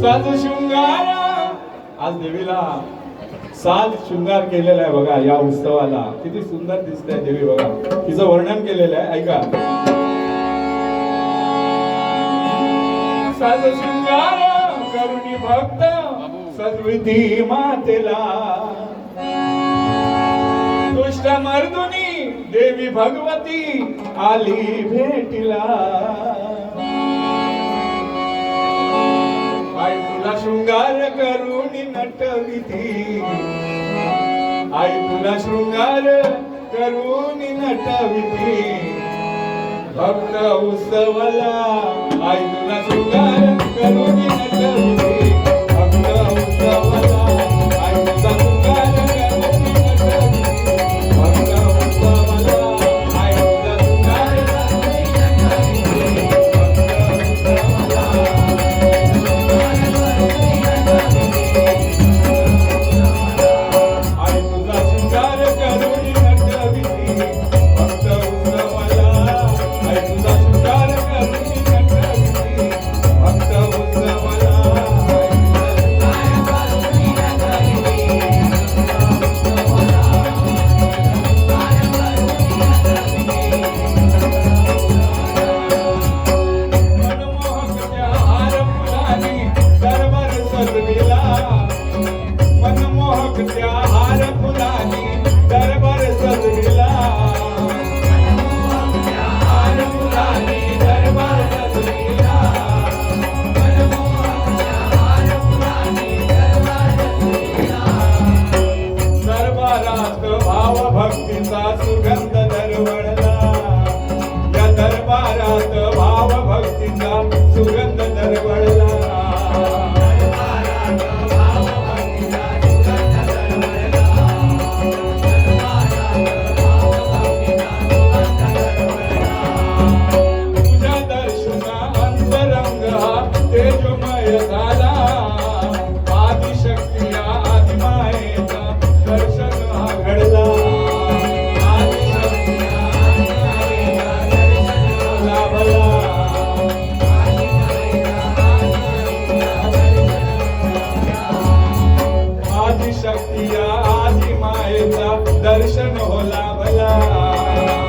साज शृंगार. आज देवीला साज शृंगार केलेला आहे बघा या उत्सवाला. किती सुंदर दिसते देवी बघा. तिचं वर्णन केलेलं आहे ऐका. साज शृंगार करुणी भक्त सद्विधी मातेला. दुष्ट मर्दुनी देवी भगवती आली भेटीला. शृंगार करून नटविती. आई तुला शृंगार करून नटविती. भक्त उत्सवला आई तुला शृंगार करून नटविती. आदिशक्ती मायेचा दर्शन हो लाभला.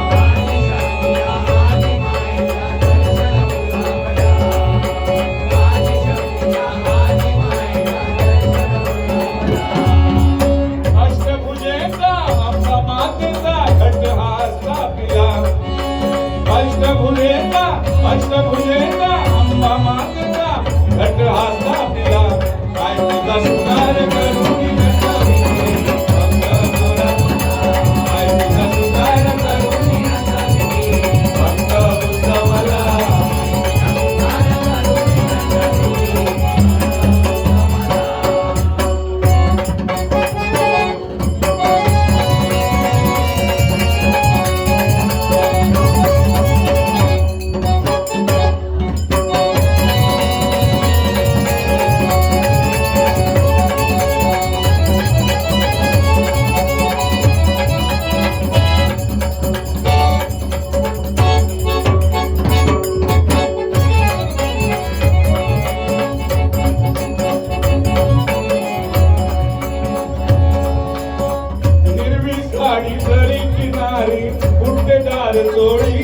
साडी किनारी उठदार चोळी.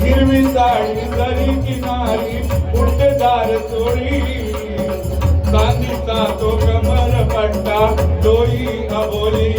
हिरवी साडी दरी किनारी उठदार चोळी. चांदीचा तो कमर पट्टा डोई अबोली.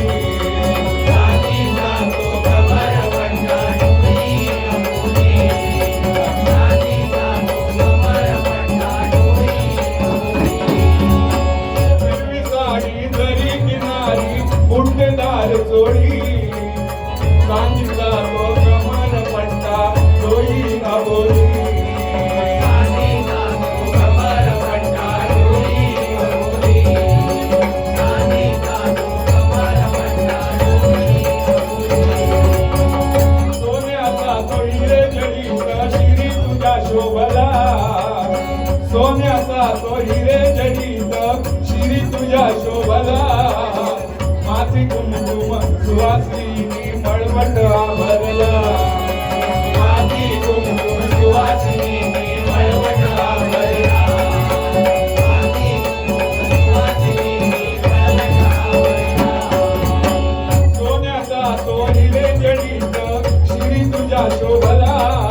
सोन्याचा तो हिरे जडीत श्री तुझ्या शोभला. माती कुमकुम सुवासिनी मळमट आभरला माती कुमकुम सुवासिनी मळवट आभरला सोन्याचा तो हिरे जडीत शिरी तुझ्या शोभला.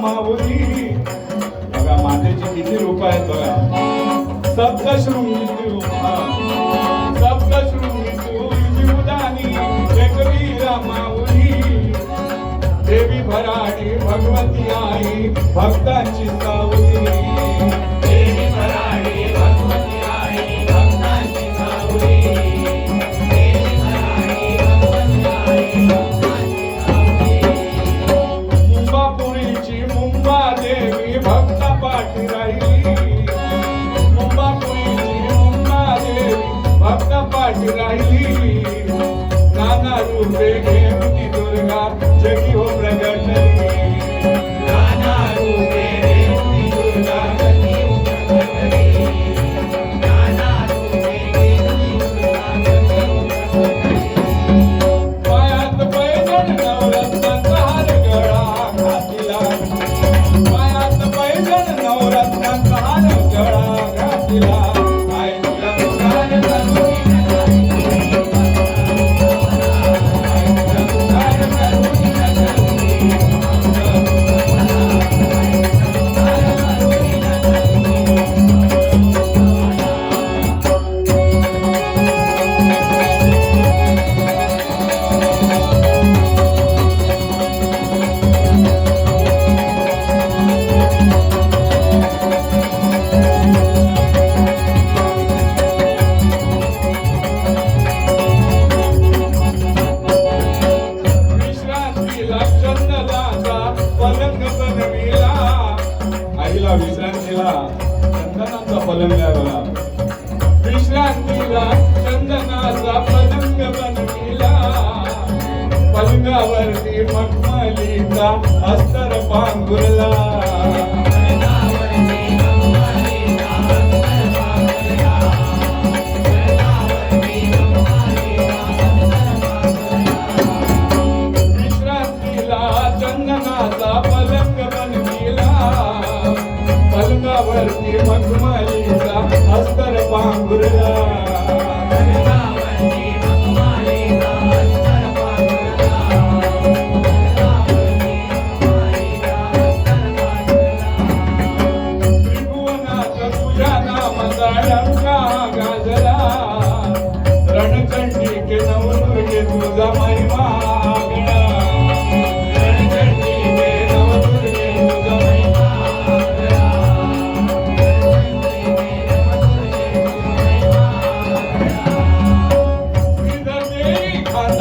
माऊली बघा किती रूप आहेत बघा. सप्तशृंगी रूपा सप्तशृंगी तू माऊली देवी भराडी भगवती आई भक्तांची सावली.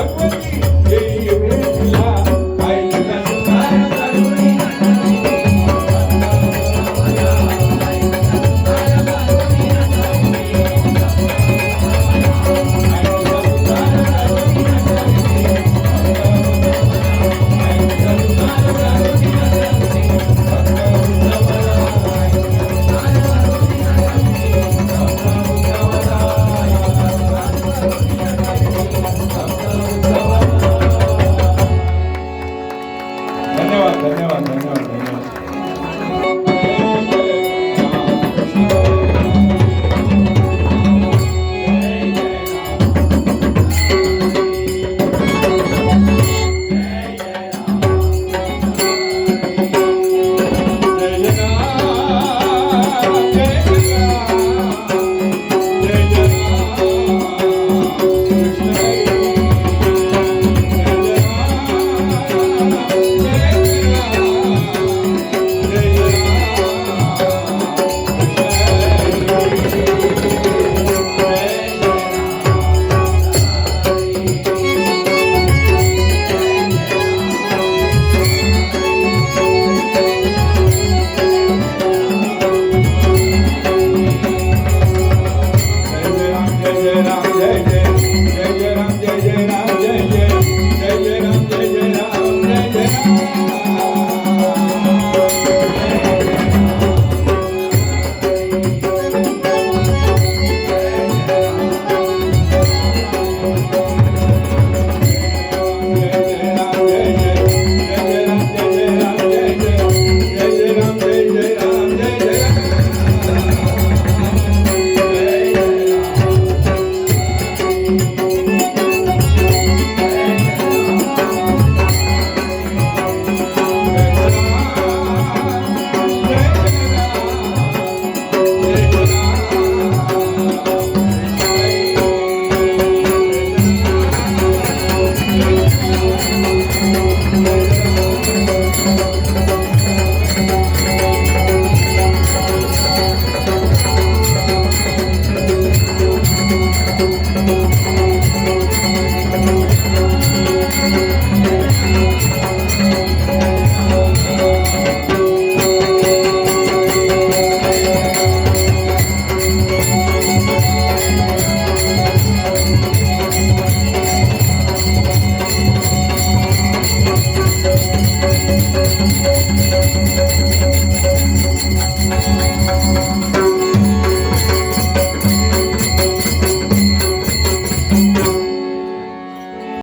भरला भगवती